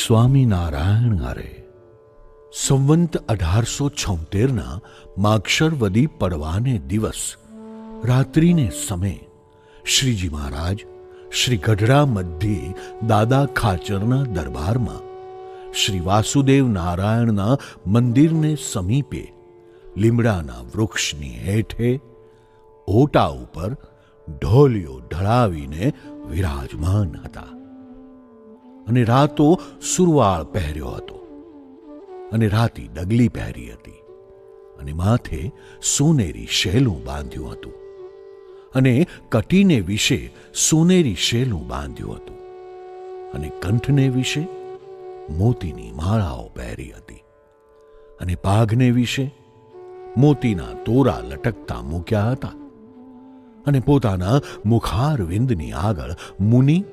સ્વામિનારાયણ હરે સંવંત અઢારસો છોતેરના માક્ષરવદી પડવાને દિવસ, રાત્રિને સમય, શ્રીજી મહારાજ, શ્રી ગઢડા મધ્યે દાદા ખાચરના દરબારમાં, શ્રી વાસુદેવ નારાયણના મંદિરને સમીપે, લીમડાના વૃક્ષની હેઠે, ઓટા ઉપર ઢોલિયો ઢળાવીને વિરાજમાન હતા. અને રાતો સુરવાળ પહેર્યો હતો. અને રાતી ડગલી પહેરી હતી. અને માથે સોનેરી શેલું બાંધ્યું હતું. અને કટીને વિશે સોનેરી શેલું બાંધ્યું હતું. અને કંઠને વિશે મોતીની માળાઓ પહેરી હતી. અને પાઘને વિશે મોતીના તોરા લટકતા મૂક્યા હતા. અને પોતાના મુખારવિંદની આગળ મુનિ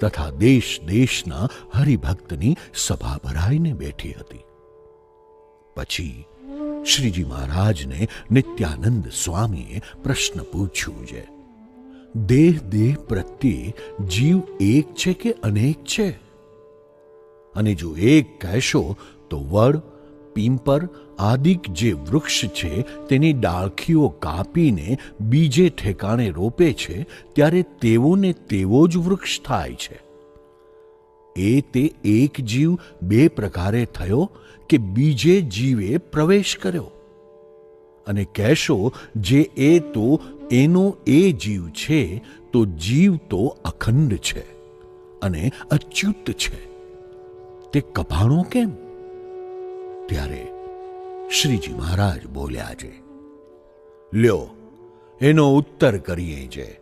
તથા દેશ દેશના હરિભક્તની સભા ભરાઈને બેઠી હતી. પછી શ્રીજી મહારાજને નિત્યાનંદ સ્વામીએ પ્રશ્ન પૂછ્યું છે, દેહ દેહ પ્રત્યે જીવ એક છે કે અનેક છે? અને જો એક કહેશો તો વડ પીંપર આદિક જે વૃક્ષ છે, તેની ડાળખીઓ કાપીને બીજે ઠેકાણે રોપે છે, ત્યારે તેઓને તેવો જ વૃક્ષ થાય છે. એ તે એક જીવ બે પ્રકારે થયો કે બીજે જીવે પ્રવેશ કર્યો. અને કહેશો, જે એ તો એનો એ જીવ છે, તો જીવ તો અખંડ છે અને અચ્યુત છે. તે કભાણો કેમ? ત્યારે શ્રીજી મહારાજ બોલ્યા છે, લ્યો, એનો ઉત્તર કરીએ છે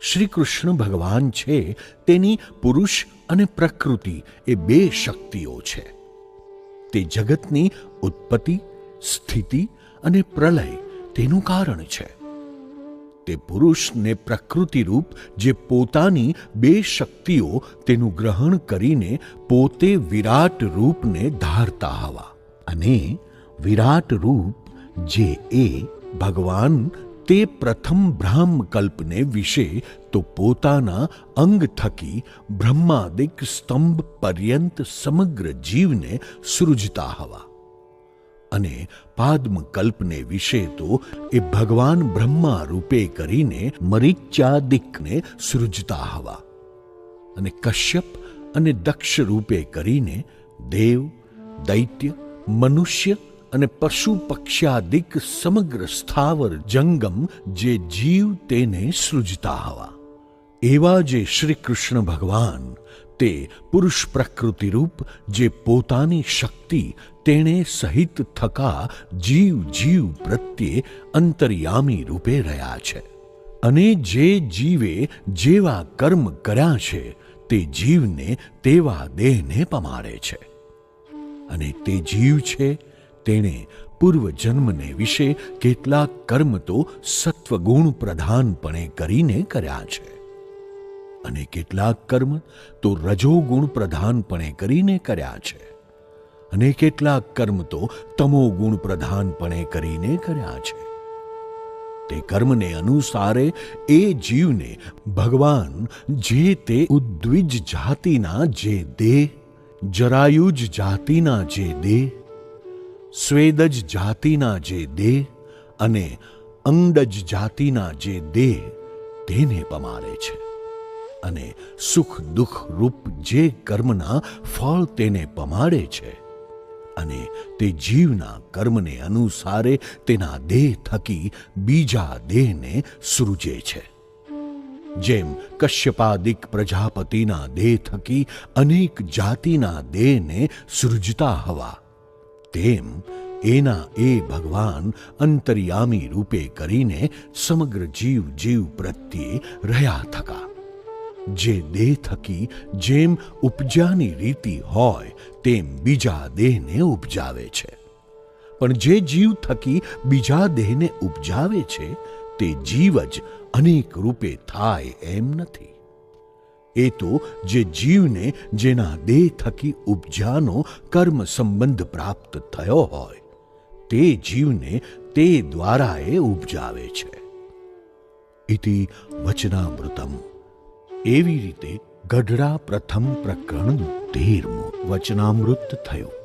શ્રી કૃષ્ણ ભગવાન છે, તેની પુરુષ અને પ્રકૃતિ એ બે શક્તિઓ છે. તે જગતની ઉત્પત્તિ, સ્થિતિ અને પ્રલય તેનું કારણ છે. તે પુરુષને પ્રકૃતિરૂપ જે પોતાની બે શક્તિઓ તેનું ગ્રહણ કરીને પોતે વિરાટ રૂપને ધારતા હવા. અને વિરાટ રૂપ જે એ ભગવાન તે પ્રથમ બ્રાહ્મકલ્પને વિશે તો પોતાના અંગ થકી બ્રહ્માદિક સ્તંભ પર્યંત સમગ્ર જીવને સૃજતા હવા. અને પાદ્મકલ્પને વિશે તો એ ભગવાન બ્રહ્મા રૂપે કરીને મરીચ્યાદિકને સૃજતા હવા. અને કશ્યપ અને દક્ષ રૂપે કરીને દેવ, દૈત્ય, મનુષ્ય અને પશુ પક્ષ્યાદિક સમગ્ર સ્થાવર જંગમ જે જીવ તેને સૃજતા હવા. એવા જે શ્રી કૃષ્ણ ભગવાન તે પુરુષ પ્રકૃતિરૂપ જે પોતાની શક્તિ તેણે સહિત થકા જીવ જીવ પ્રત્યે અંતર્યામી રૂપે રહ્યા છે. અને જે જીવે જેવા કર્મ કર્યા છે, તે જીવને તેવા દેહને પમાડે છે. અને તે જીવ છે, તેણે પૂર્વજન્મને વિશે કેટલાક કર્મ તો સત્વગુણ પ્રધાનપણે કરીને કર્યા છે. અને કેટલાક કર્મ તો રજોગુણ પ્રધાનપણે કરીને કર્યા છે. અને કેટલાક કર્મ તો તમોગુણ પ્રધાનપણે કરીને કર્યા છે. તે કર્મને અનુસારે એ જીવને ભગવાન જે તે ઉદ્વિજ જાતિના જે દેહ જરાયુજ જાતિના જે દેહ સ્વેદજ જાતિના જે દેહ અને અંડજ જાતિના જે દેહ તેને પમારે છે. અને સુખ દુઃખ રૂપ જે કર્મના ફળ તેને પમાડે છે અને તે જીવના કર્મને અનુસારે તેના દેહ થકી બીજા દેહને સૃજે છે. જેમ કશ્યપાદિક પ્રજાપતિના દેહ થકી અનેક જાતિના દેહને સૃજતા હવા, તેમ એના એ ભગવાન અંતર્યામી રૂપે કરીને સમગ્ર જીવ જીવ પ્રત્યે રહ્યા થકા. જે દેહ થકી જેમ ઉપજાની રીતિ હોય, તેમ બીજા દેહને ઉપજાવે છે. પણ જે જીવ થકી બીજા દેહને ઉપજાવે છે, તે જીવ જ અનેક રૂપે થાય એમ નથી. એ તો જે જીવને જેના દેહ થકી ઉપજાનો કર્મ સંબંધ પ્રાપ્ત થયો હોય, તે જીવને તે દ્વારા એ ઉપજાવે છે. ઇતિ વચનામૃતમ. એવી રીતે ગઢડા પ્રથમ પ્રકરણનું તેરમું વચનામૃત થયું.